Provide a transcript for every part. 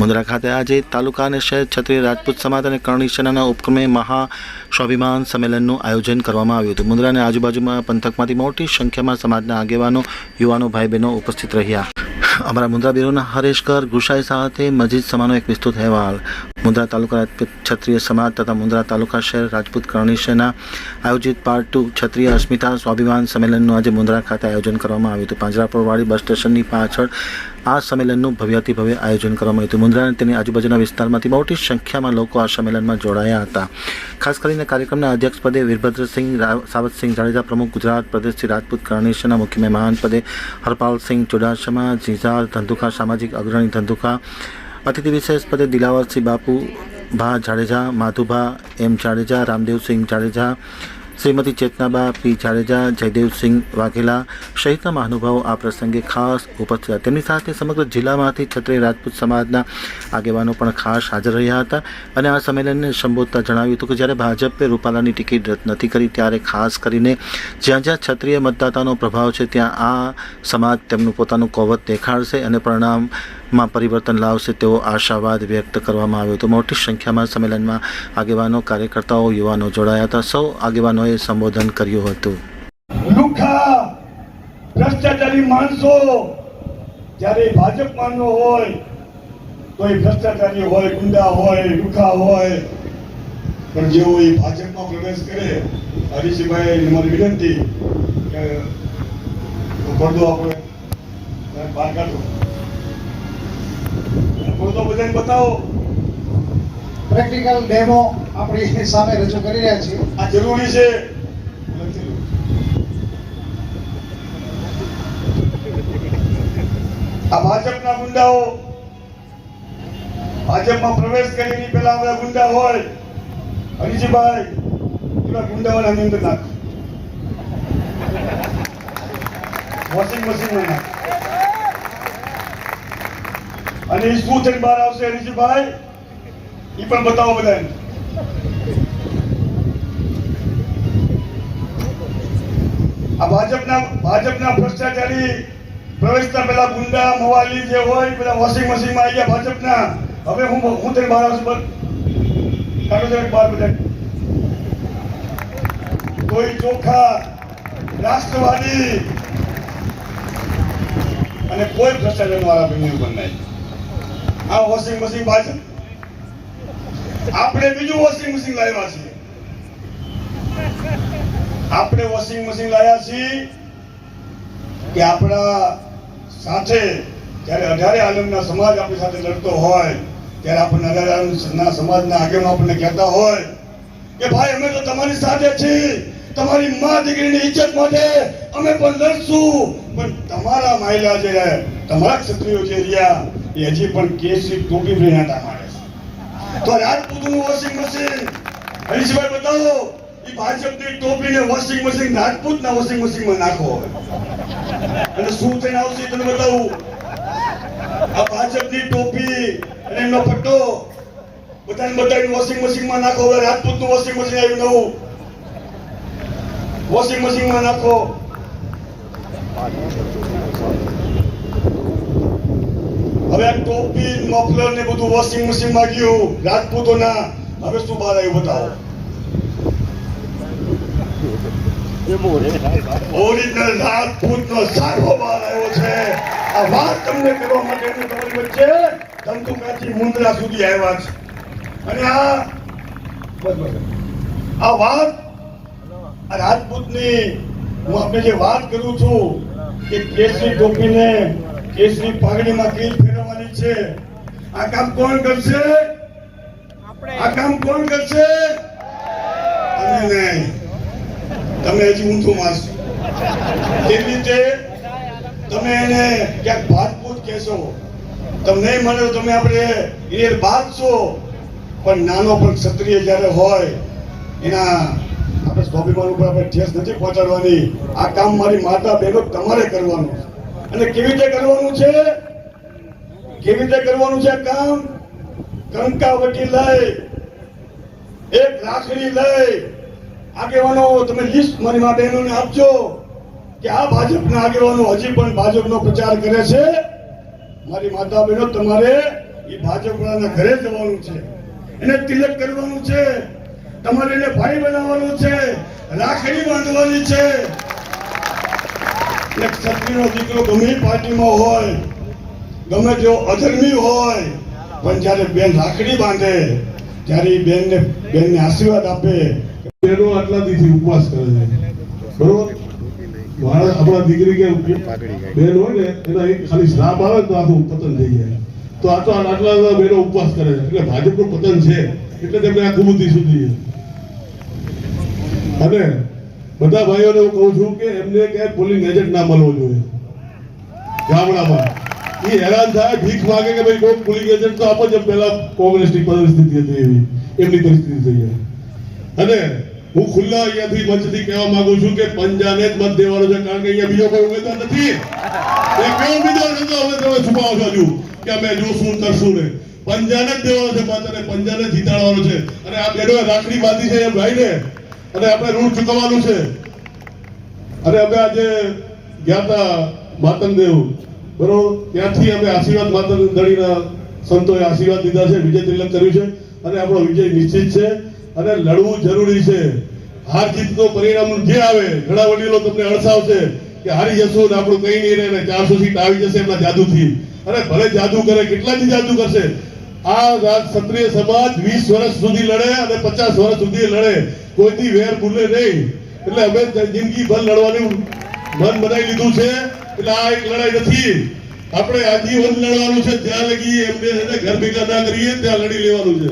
મુંદ્રા ખાતે આજે તાલુકા અને શહેર ક્ષત્રિય રાજપૂત સમાજ અને કરણી સેનાના ઉપક્રમે મહા સ્વાભિમાન સંમેલનનું આયોજન કરવામાં આવ્યું હતું. મુંદ્રા અને આજુબાજુમાં પંથકમાંથી મોટી સંખ્યામાં સમાજના આગેવાનો, યુવાનો ભાઈ બહેનો ઉપસ્થિત રહ્યા. અમારા મુંદ્રા બ્યુરોના હરેશકર ગુસાઈ સાથે મજીદ સમાનો એક વિસ્તૃત અહેવાલ. મુંદ્રા તાલુકા રાજપૂત ક્ષત્રિય સમાજ તથા મુંદ્રા તાલુકા શહેર રાજપૂત કરણી સેના આયોજિત પાર્ટ ટુ ક્ષત્રિય અસ્મિતા સ્વાભિમાન સંમેલનનું આજે મુંદ્રા ખાતે આયોજન કરવામાં આવ્યું હતું. પાંજરાપોળવાડી બસ સ્ટેશનની પાછળ આ સંમેલનનું ભવ્યાતિ ભવ્ય આયોજન કરવામાં આવ્યું હતું. મુંદ્રા અને તેની આજુબાજુના વિસ્તારમાંથી મોટી સંખ્યામાં લોકો આ સંમેલનમાં જોડાયા હતા. ખાસ કરીને કાર્યક્રમના અધ્યક્ષપદે વીરભદ્રસિંહ સાવતસિંહ જાડેજા પ્રમુખ ગુજરાત પ્રદેશથી રાજપૂત કરણીશના મુખ્ય મહેમાન પદે હરપાલસિંહ ચુડાસમા, જીઝાર ધંધુકા સામાજિક અગ્રણી ધંધુકા અતિથિ વિશેષ પદે દિલાવરસિંહ બાપુ, ભા જાડેજા, માધુભા એમ જાડેજા, રામદેવસિંહ જાડેજા, શ્રીમતી ચેતનાબા પી જાડેજા, જયદેવસિંહ વાઘેલા સહિતના મહાનુભાવો આ પ્રસંગે ખાસ ઉપસ્થિત હતા તેમની સાથે સમગ્ર જિલ્લામાંથી ક્ષત્રિય રાજપૂત સમાજના આગેવાનો પણ ખાસ હાજર રહ્યા હતા અને આ સંમેલનને સંબોધતા જણાવ્યું હતું કે જ્યારે ભાજપે રૂપાલાની ટિકિટ રદ નથી કરી ત્યારે ખાસ કરીને જ્યાં જ્યાં ક્ષત્રિય મતદાતાનો પ્રભાવ છે, ત્યાં આ સમાજ તેમનું પોતાનું કોવત દેખાડશે અને પરિણામમાં પરિવર્તન લાવશે તેવો આશાવાદ વ્યક્ત કરવામાં આવ્યો હતો. મોટી સંખ્યામાં સંમેલનમાં આગેવાનો, કાર્યકર્તાઓ, યુવાનો જોડાયા હતા. સૌ આગેવાનોએ સંબોધન કર્યું હતું. ભ્રષ્ટાચારી માણસો જ્યારે ભાજપમાં ન હોય તો એ ભ્રષ્ટાચારી હોય, ગુંડા હોય, લુખા હોય. પણ જેઓ એ ભાજપમાં પ્રવેશ કરે, હરીશભાઈ મારી વિનંતી કે પડદો આપણે બહાર કાઢો. પડદો બધાને બતાવો. પ્રેક્ટિકલ ડેમો આપણી સામે રજૂ કરી રહ્યા છીએ. આ જરૂરી છે. આ ભાજપના ગુંડાઓ. ભાજપમાં પ્રવેશ કરીને પેલા આપણા ગુંડા હોય. હરીજીભાઈ પેલા ગુંડાઓના ની અંદર નાખ. વોશિંગ મશીનમાં નાખ. અને શું થઈને બહાર આવશે, હરીશભાઈ? એ પણ બતાવો બધાને. આ ભાજપના ભાજપના ભ્રષ્ટાચારી પ્રવેશતા પેલા ગુંડા, મવાલી જે હોય પેલા વોશિંગ મશીનમાં આવી ગયા ભાજપના. હવે હું હું તેને બહાર આવશું, બસ. જરાક બહાર બધા કોઈ ચોખા રાષ્ટ્રવાદી અને કોઈ ભ્રષ્ટાચાર વાળા બન્યું પણ નહીં. આ વોશિંગ મશીન પાછળ આપણે બીજું વોશિંગ મશીન લાવ્યા છીએ. આપણે વોશિંગ મશીન લાવ્યા છીએ કે આપણા સાથે, જ્યારે અઢારે આલમના સમાજ આપણી સાથે લડતો હોય, ત્યારે આપણને અઢારે આલમના સમાજના આગેવાનો આપણને કહેતા હોય કે ભાઈ, અમે તો તમારી સાથે છીએ. તમારી મા દીકરીની ઇજ્જત માટે અમે પણ લડશું. પણ તમારા માહિલા જે તમારા ક્ષત્રિયો જે રહ્યા એ હજી પણ કેસરી ટોપી રહ્યા મારે તો રાજપૂતનું વોશિંગ મશીન હરીશભાઈ બતાવો એ ભાજપની ટોપીને વોશિંગ મશીન રાજપૂતના વોશિંગ મશીનમાં નાખો અને શું થઈને આવશે તને બતાવું. આ ભાજપની ટોપી અને એમનો પટ્ટો બધાને બધાને વોશિંગ મશીનમાં નાખો હવે, રાજપૂતનું વોશિંગ મશીન આવ્યું નવું. વોશિંગ મશીનમાં નાખો. હવે આ ટોપી મફલર ને બધું વોશિંગ મશીનમાં ગયું રાજપૂતોના. હવે શું બહાર આવ્યું બતાવો. ઓરિજિનલ રાજપૂતનો સારો બહાર આવ્યો છે. આ વાત તમને કરવા માટે હું તમારી વચ્ચે ધંધુકાથી મુંદ્રા સુધી આવ્યા છે. અને આ આ વાત આ રાજપૂતની હું આપણે જે વાત કરું છું કે કેસરી ટોપીને કેસરી પાઘડીમાં માં ફેરવવાની છે? આ કામ કોણ કરશે? આ કામ કોણ કરશે? નહીં. તમે હજી ઊંધું મારશો. કેવી રીતે? તમે એને ક્યાંક ભાતપૂત કહેશો. તમને મળે તમે આપણે એ બાંધશો. પણ નાનો પણ ક્ષત્રિય જ્યારે હોય એના આપણે સ્વાભિમાન ઉપર આપણે ઠેસ નથી પહોંચાડવાની. આ કામ મારી માતા બહેનો તમારે કરવાનું અને કેવી રીતે કરવાનું છે? કેવી રીતે કરવાનું છે કામ? કંકાવટી લઈ, એક રાખડી લઈ. આગેવાનો, તમે લિસ્ટ મારી મા બહેનોને આપજો કે આ ભાજપના આગેવાનો હજી પણ ભાજપનો પ્રચાર કરે છે. મારી માતા બહેનો, તમારે એ ભાજપવાળાના ઘરે જવાનું છે. એને તિલક કરવાનું છે. તમારે એને ભાઈ બનાવવાનું છે. રાખડી બાંધવાની છે. દીકરો ગમે પાર્ટીમાં હોય ગમે તેઓ અધર્મી હોય, પણ જ્યારે બેન રાખડી બાંધે, ત્યારે એ બેનને બેનને આશીર્વાદ આપે. બેનો આટલા દીથી ઉપવાસ કરે છે. બરોબર? મારા આપણા દીકરી કે બેન હોય ને, એના એક ખાલી શ્રાપ આવે તો આખું પતન થઈ જાય. તો આટલા બધા બહેનો ઉપવાસ કરે છે. એટલે ભાજપનું પતન છે. એટલે તેમને આ કુબુદ્ધિ સુધી અને બધા ભાઈઓને હું કહું છું કે એમને ક્યાંય પોલિંગ એજન્ટ ના મળવો જોઈએ. ગામડામાં. એ હેરાન થાય, ભીખ માગે કે ભાઈ કોઈ પોલિંગ એજન્ટ તો આપો જેમ પહેલા કોંગ્રેસની પરિસ્થિતિ હતી એવી, એમની પરિસ્થિતિ થઈ જાય. અને હું ખુલ્લા અહીંયાથી મંચથી કહેવા માંગુ છું કે પંજાને જ મત દેવાનો છે, કારણ કે અહીંયા બીજો કોઈ ઉમેદવાર નથી. એ કયો ઉમેદવાર નતો હવે તમે છુપાવો છો હજુ, કે અમે જોશું કરશું ને. પંજાને જ દેવાનો છે મત અને પંજાને જીતાડવાનો છે. અને આ બેનો રાખડી બાંધી છે એ ભાઈને. અને આપણે ઋણ ચૂકવવાનું છે. અને અમે આજે ગયા હતા માતંગદેવ બરોબર? ત્યાંથી અમે આશીર્વાદ માતંગદળીના સંતોએ આશીર્વાદ લીધા છે, વિજય તિલક કર્યું છે અને આપણો વિજય નિશ્ચિત છે. અને લડવું જરૂરી છે. હાર જીતનું પરિણામ જે આવે, ઘણા વડીલો તમને અળસાવશે કે હારી જશું ને આપણું કઈ નહીં રહે ચારસો સીટ આવી જશે એમના જાદુથી. અને ભલે જાદુ કરે, કેટલાથી જાદુ કરશે? આ ક્ષત્રિય સમાજ વીસ વર્ષ સુધી લડે અને પચાસ વર્ષ સુધી લડે. કોઈથી વેર ભૂલે નહીં. એટલે અમે જિંદગી ભર લડવાનું મન બનાવી લીધું છે. એટલે આ એક લડાઈ નથી. આપણે આજીવન લડવાનું છે જ્યાં લગી એમને એને ઘર ભેગા ના કરીએ, ત્યાં લડી લેવાનું છે.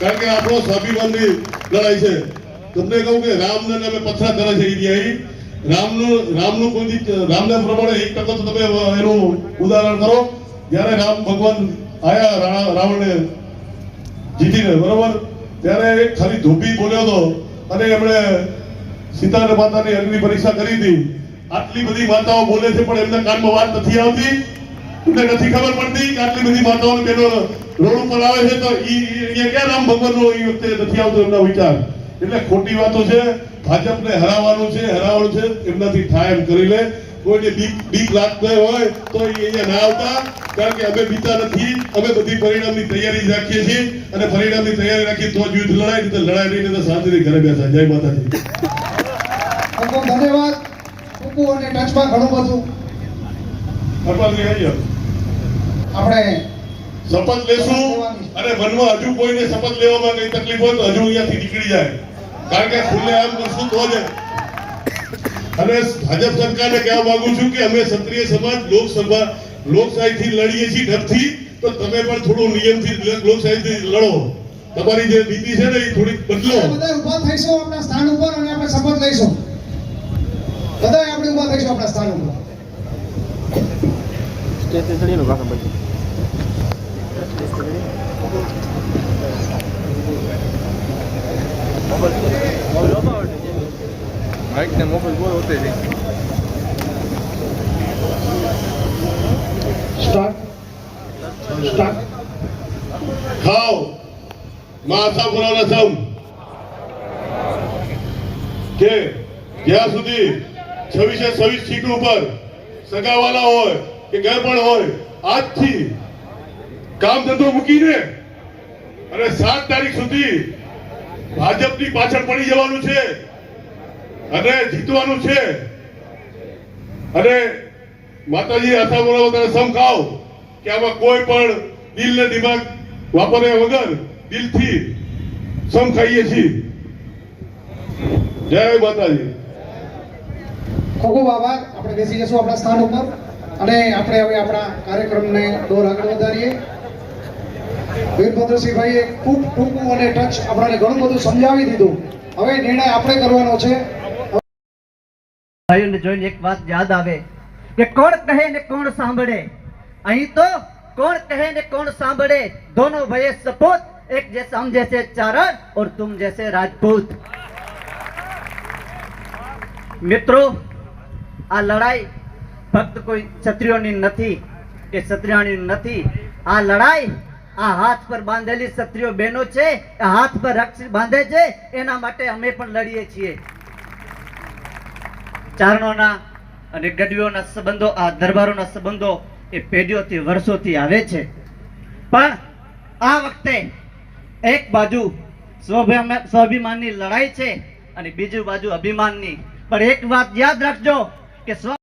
કારણ કે આપણો સ્વાભિમાનની લડાઈ છે. તમને કહું કે રામને અમે પથરા કરે છે ઇન્ડિયા રામનું રામનું કોઈ રામના પ્રમાણે એક ટકો તો તમે એનું ઉદાહરણ કરો. જ્યારે રામ ભગવાન આયા, રાણા, રાવણને જીતીને, બરોબર? ત્યારે ખાલી ધોબી બોલ્યો હતો અને એમણે સીતાને માતાની અગ્નિ પરીક્ષા કરી હતી. આટલી બધી માતાઓ બોલે છે, પણ એમના કાનમાં વાત નથી આવતી. એમને નથી ખબર પડતી કે આટલી બધી માતાઓ બેનો રોડ ઉપર આવે છે, તો ઈ અહીંયા ક્યાં રામ ભગવાનનો એ વખતે નથી આવતો એમના વિચાર? એટલે ખોટી વાતો છે, ભાજપને હરાવવાનું છે હરાવવાનું છે, એમનાથી થાય એમ કરી લે. કોઈને બીક બીક લાગતો હોય, તો અહીંયા ના આવતા. કારણ કે અમે બીતા નથી, અમે બધી પરિણામની તૈયારી રાખીએ છીએ. અને પરિણામની તૈયારી રાખી તો યુદ્ધ લડાય, નહીં તો લડાય નહીં તો શાંતિથી ઘરે બેસા જય માતાજી. ધન્યવાદ. ટૂંકું અને ટચમાં ઘણું બધું. આપણે શપથ લેશું અને મનમાં હજુ કોઈને શપથ લેવામાં કઈ તકલીફ હોય તો હજુ અહીંયાથી નીકળી જાય. કારણ કે ખુલ્લે આમ કરશું તો જ અને ભાજપ સરકારને કહેવા માંગુ છું કે અમે ક્ષત્રિય સમાજ લોકસભા લોકશાહીથી લડીએ છીએ ડરથી તો તમે પણ થોડું નિયમથી લોકશાહીથી લડો. તમારી જે નીતિ છે ને એ થોડીક બદલો. બધા ઊભા થઈશું આપણા સ્થાન ઉપર અને આપણે શપથ લઈશું. બધા આપણે ઊભા થઈશું આપણા સ્થાન ઉપર. માઇક ને મોબાઈલ બોલ હોતે સ્ટાર્ટ સ્ટાર્ટ ખાઓ. માં આશાપુરાના સમ કે જ્યાં સુધી છવ્વીસે છવ્વીસ સીટ ઉપર સગાવાલા હોય કે ગરબડ હોય, આજથી કામ ધંધો મૂકીને અને સાત તારીખ સુધી ભાજપની પાછળ પડી જવાનું છે અને જીતવાનું છે. અને માતાજી આશા બોલાવો ત્યારે સમ ખાઓ કે આમાં કોઈ પણ દિલ ને દિમાગ વાપર્યા વગર દિલથી સમ ખાઈએ છીએ. જય માતાજી. ખૂબ ખૂબ આભાર આપણે બેસી જશું આપણા સ્થાન ઉપર. અને આપણે હવે આપણા કાર્યક્રમને દોર આગળ વધારીએ. વીરભદ્રસિંહભાઈએ ખૂબ ટૂંકું અને ટચ આપણને ઘણું બધું સમજાવી દીધું. હવે નિર્ણય આપણે કરવાનો છે. ભાઈઓને જોઈને એક વાત યાદ આવે કે કોણ કહે ને કોણ સાંભળે? અહીં તો કોણ કહે ને કોણ સાંભળે? દોનો ભય સપોત, એક જૈસે હમ જૈસે ચારણ ઓર તુમ જૈસે રાજપૂત. મિત્રો આ લડાઈ ફક્ત કોઈ ક્ષત્રિયોની નથી કે ક્ષત્રિયાની નથી. આ લડાઈ આ હાથ પર બાંધેલી ક્ષત્રિયો બહેનો છે હાથ પર રક્ષ બાંધે છે, એના માટે અમે પણ લડીએ છીએ. ચારણોના અને ગઢવીઓના સંબંધો, આ દરબારોના સંબંધો એ પેઢીઓથી, વર્ષોથી આવે છે. પણ આ વખતે એક બાજુ સ્વાભિમા- સ્વાભિમાનની લડાઈ છે અને બીજી બાજુ અભિમાનની. પણ એક વાત યાદ રાખજો કે સ્વ